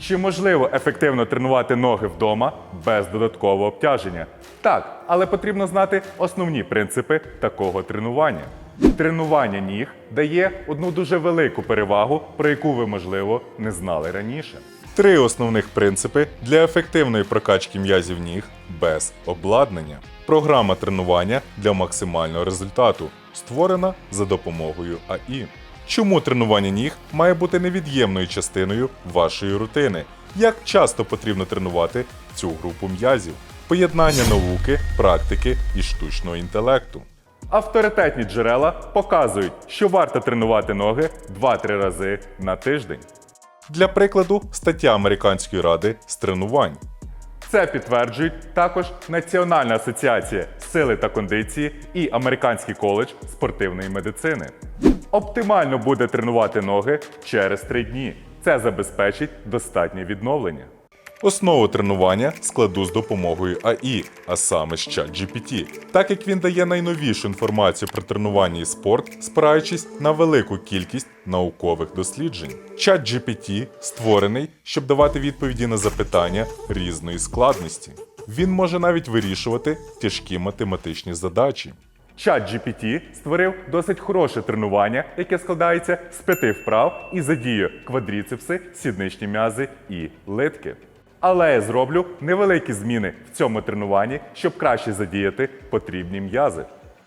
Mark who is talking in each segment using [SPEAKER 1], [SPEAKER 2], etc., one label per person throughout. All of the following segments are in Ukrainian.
[SPEAKER 1] Чи можливо ефективно тренувати ноги вдома без додаткового обтяження? Так, але потрібно знати основні принципи такого тренування. Тренування ніг дає одну дуже велику перевагу, про яку ви, можливо, не знали раніше. Три основних принципи для ефективної прокачки м'язів ніг без обладнання. Програма тренування для максимального результату, створена за допомогою АІ. Чому тренування ніг має бути невід'ємною частиною вашої рутини? Як часто потрібно тренувати цю групу м'язів? Поєднання науки, практики і штучного інтелекту. Авторитетні джерела показують, що варто тренувати ноги 2-3 рази на тиждень. Для прикладу, стаття Американської ради з тренувань. Це підтверджують також Національна асоціація сили та кондиції і Американський коледж спортивної медицини. Оптимально буде тренувати ноги через 3 дні. Це забезпечить достатнє відновлення. Основу тренування складу з допомогою АІ, а саме з ChatGPT, так як він дає найновішу інформацію про тренування і спорт, спираючись на велику кількість наукових досліджень. ChatGPT створений, щоб давати відповіді на запитання різної складності. Він може навіть вирішувати тяжкі математичні задачі. ChatGPT створив досить хороше тренування, яке складається з п'яти вправ і задіює квадріцепси, сідничні м'язи і литки. Але я зроблю невеликі зміни в цьому тренуванні, щоб краще задіяти потрібні м'язи.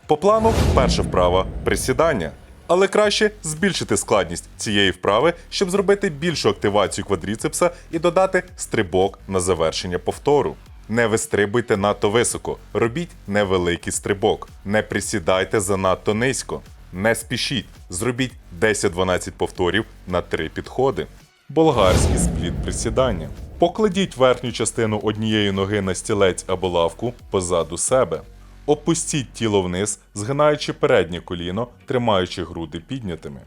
[SPEAKER 1] По плану, перша вправа присідання. Але краще збільшити складність цієї вправи, щоб зробити більшу активацію квадріцепса і додати стрибок на завершення повтору. Не вистрибуйте надто високо, робіть невеликий стрибок, не присідайте занадто низько, не спішіть, зробіть 10-12 повторів на 3 підходи. Болгарський спліт присідання. Покладіть верхню частину однієї ноги на стілець або лавку позаду себе. Опустіть тіло вниз, згинаючи переднє коліно, тримаючи груди піднятими.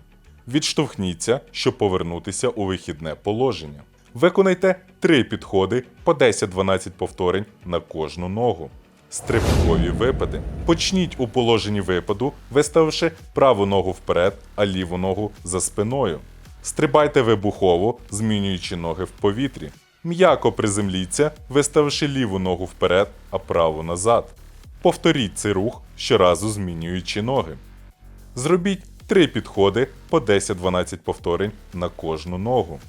[SPEAKER 1] Відштовхніться, щоб повернутися у вихідне положення. Виконайте три підходи по 10-12 повторень на кожну ногу. Стрибкові випади. Почніть у положенні випаду, виставивши праву ногу вперед, а ліву ногу за спиною. Стрибайте вибухово, змінюючи ноги в повітрі. М'яко приземліться, виставивши ліву ногу вперед, а праву назад. Повторіть цей рух, щоразу змінюючи ноги. Зробіть три підходи по 10-12 повторень на кожну ногу.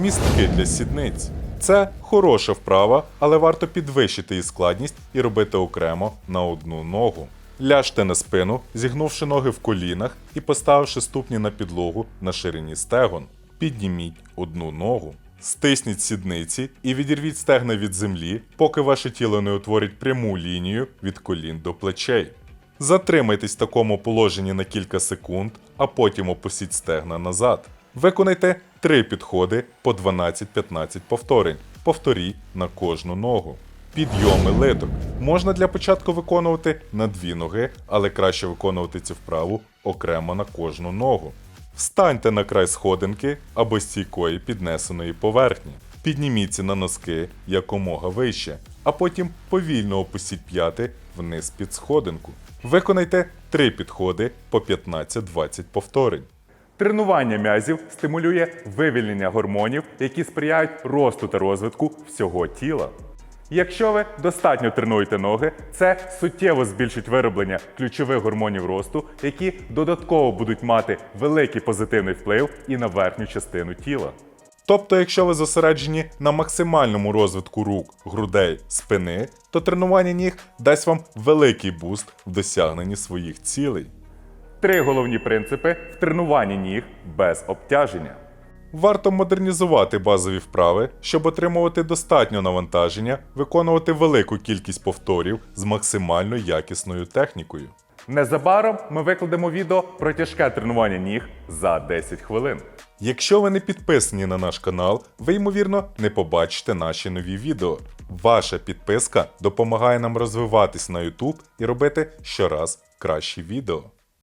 [SPEAKER 1] Містки для сідниць. Це хороша вправа, але варто підвищити її складність і робити окремо на одну ногу. Ляжте на спину, зігнувши ноги в колінах і поставивши ступні на підлогу на ширині стегон. Підніміть одну ногу. Стисніть сідниці і відірвіть стегна від землі, поки ваше тіло не утворить пряму лінію від колін до плечей. Затримайтесь в такому положенні на кілька секунд, а потім опустіть стегна назад. Виконайте три підходи по 12-15 повторень. Повторіть на кожну ногу. Підйоми литок. Можна для початку виконувати на дві ноги, але краще виконувати цю вправу окремо на кожну ногу. Встаньте на край сходинки або стійкої піднесеної поверхні. Підніміться на носки якомога вище, а потім повільно опустіть п'яти вниз під сходинку. Виконайте три підходи по 15-20 повторень. Тренування м'язів стимулює вивільнення гормонів, які сприяють росту та розвитку всього тіла. Якщо ви достатньо тренуєте ноги, це суттєво збільшить вироблення ключових гормонів росту, які додатково будуть мати великий позитивний вплив і на верхню частину тіла. Тобто, якщо ви зосереджені на максимальному розвитку рук, грудей, спини, то тренування ніг дасть вам великий буст в досягненні своїх цілей. Три головні принципи в тренуванні ніг без обтяження. Варто модернізувати базові вправи, щоб отримувати достатньо навантаження, виконувати велику кількість повторів з максимально якісною технікою. Незабаром ми викладемо відео про тяжке тренування ніг за 10 хвилин. Якщо ви не підписані на наш канал, ви ймовірно не побачите наші нові відео. Ваша підписка допомагає нам розвиватись на YouTube і робити щораз кращі відео.